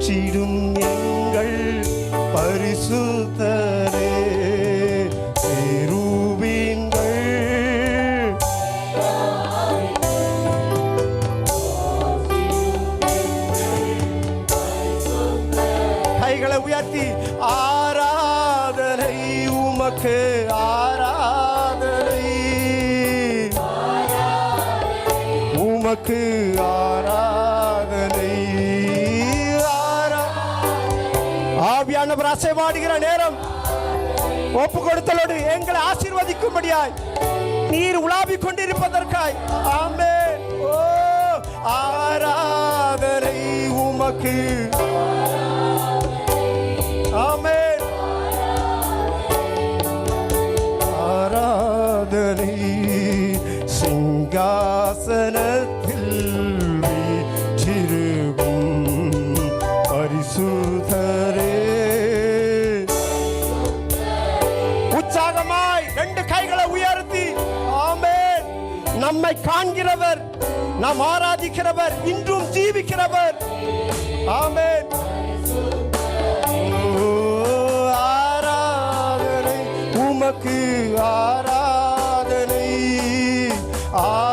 போற்றிடும் எங்கள் பரிசுத்தரே. கைகளை உயர்த்தி ஆராதனை உமக்கு ஆராதனை. உமக்கு அசைவாடுகிற நேரம். ஒப்பு கொடுத்தலோடு எங்களை ஆசீர்வதிக்கும்படியாய் நீர் உலாவிக் கொண்டிருப்பதற்காய். ஆமே ஓ ஆராதனை உமக்கு. நம்மை காண்கிறவர் நாம் ஆராதிக்கிறவர் இன்றும் ஜீவிக்கிறவர். ஆமென். ஆராதனை உமக்கு ஆராதனை. ஆ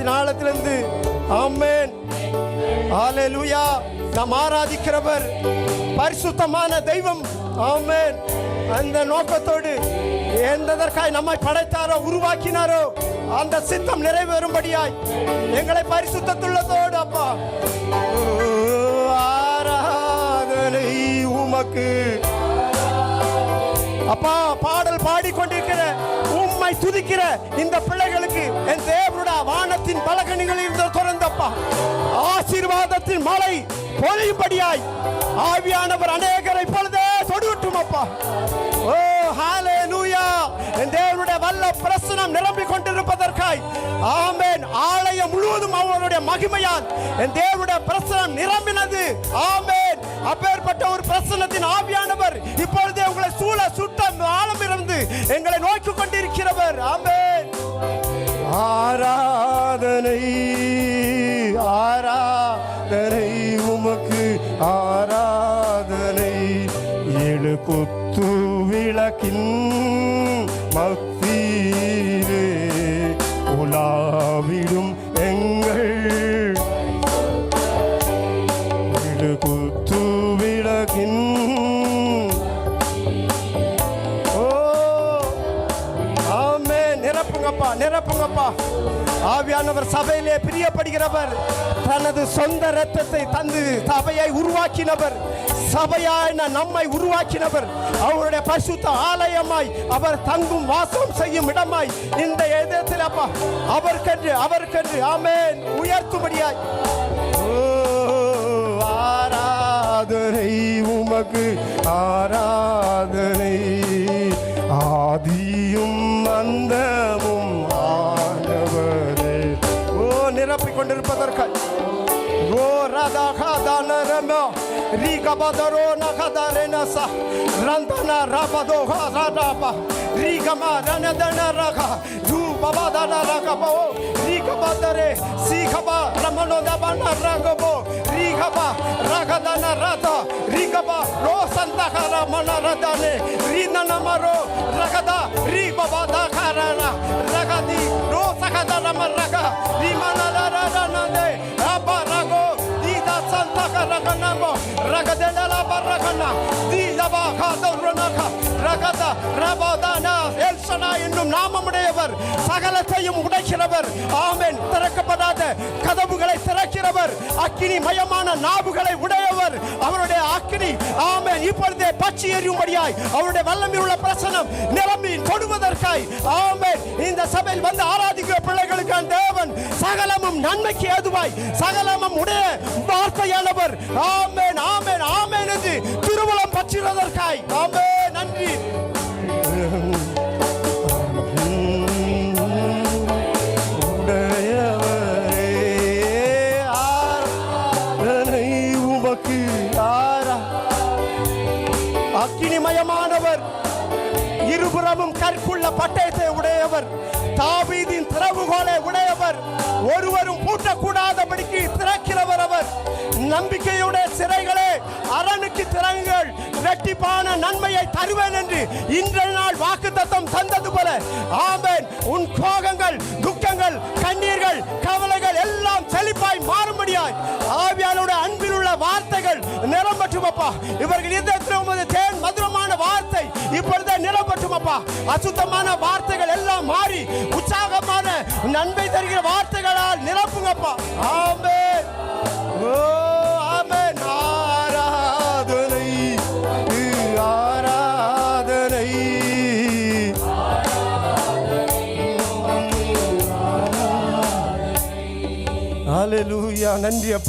உள்ளத்தின் ஆழத்திலிருந்து ஆமென். ஹalleluya. நாம் ஆராதிக்கிறவர். பரிசுத்தமான தெய்வம். ஆமேன். அந்த நோக்கத்தோடு எந்ததற்காய் நம்மை படைத்தாரோ உருவாக்கினாரோ அந்த சித்தம் நிறைவேறும்படியாய் எங்களை பரிசுத்தத்துள்ளதோடு அப்பா. ஆராதனை உமக்கு. அப்பா பாடல் பாடிக்கொண்டிருக்கிற உம்மை துதிக்கிற இந்த பிள்ளைகளுக்கு என் தேவனுடைய வானத்தின் பலகணிகளில் இருந்து திறந்தப்பா. ஆசீர்வாதத்தின் மலை பொழியும்படியாய். ஆவியானவர் அநேகரை பொழுதே தொடுவிட்டும் அப்பா ஓ ஹாலே லூயா என் தேவனுடைய வல்ல பிரசனம் நிரம்பிக் கொண்டிருப்பதற்காய். ஆமேன். ஆலயம் முழுவதும் அவருடைய மகிமையால் என் தேவனுடைய பிரசனம் நிரம்பினது. ஆமேன். அப்பேற்பட்ட ஒரு பிரசனத்தின் ஆவியானவர் இப்பொழுதே உங்களை சூழ சுட்ட ஆழம் இருந்து எங்களை நோக்கி கொண்டிருக்கிறவர். ஆமென். ஆராதனை ஆராதனை உமக்கு ஆராதனை. ஏழு குத்து விளக்கின் மத்தியிலே உலாவிடும் நிரப்புங்கப்பா நிரப்புங்கப்பா. ஆவியானவர் சபையிலே பிரியப்படுகிறவர். தனது சொந்த ரத்தத்தை தந்து சபையை உருவாக்கினவர். சபையாய் நம்மை உருவாக்கினவர். அவருடைய பரிசுத்த ஆலயமாய் அவர் தங்கும் வாசம் செய்யும் இடமாய் இந்த இதயத்தில் அப்பா அவர்கென்று அவர்கென்று ஆமேன். உயர்த்தும்படியாய். ஓ ഉമക്ക് ആരാധനൈ ആദിയും അന്തമും ആനവരെ ഓ നിരപ്പിക്കൊണ്ടിരിപ്പതർക്കായി ഓ രാധാഖാദാനരമ രീകബദരോ നഖദരനസ രന്തന രപദോഹ രടപ രീകമ രനദന രഖ ಧೂಪವಾದನ ರಗಬೋ ರೀಗಬದರೆ ಸೀಖಬ ರಮಣೋದಬನ ರಗಬೋ ರೀಗಬ ರಗದನ ರಥ baba ro santa kara mana radane ri nana maro rakada ri ro sakada na maraka ri mana la la la apa rago di da santa kara kana la la barakana di la ba ka do அப்பா என்னும் நாமமுடையவர். சகலத்தையும் உடைக்கிறவர். ஆமேன். திறக்கப்படாத கதவுகளை திறக்கிறவர். அக்கினி மயமான நாவுகளை உடையவர். அவருடைய அக்கினி. ஆமேன். இப்பொழுதே பச்சி எறியும்படியாய் அவருடைய வல்லமை உள்ள பிரசனம் நிரம்பி தொடுவதற்காய். ஆமேன். இந்த சபையில் வந்து ஆராதிக்கிற பிள்ளைகளுக்கு தேவன் சகலமும் நன்மைக்கு ஏதுவாய் சகலமும் உடைய வார்த்தையானவர். ஆமேன். ஆமேன். ஆமேன் என்று திருமலம் பற்றுவதற்காய் ஆமேன். அக்னிமயமானவர் இருபுறமும் கற்குள்ள பட்டயத்தை உடையவர். தாபீதின் திறவுகோலை உடையவர். ஒருவரும் பூட்டக்கூடாதபடிக்கு திறக்கிறவர் அவர். நம்பிக்கையுடைய சிறைகளே அரணுக்கு திறங்கள். இரட்டிப்பான நன்மையை தருவேன் என்று இன்றைய நாள் வாக்கு தத்தம் தந்தது போல. ஆமேன். உன் கோகங்கள் துக்கங்கள் அப்பா இவர்கள் இதயத்தில் உமது தேன் மதுரமான வார்த்தை இப்பொழுதே நிலப்பட்டும் அப்பா அசுத்தமான வார்த்தைகள் எல்லாம் மாறி உற்சாகமான நன்மை தருகிற வார்த்தைகளால் நிரப்புங்கப்பா ஆமென் ஓ ஆமென் ஆராதனை ஆராதனை ஹalleluya நன்றி அப்பா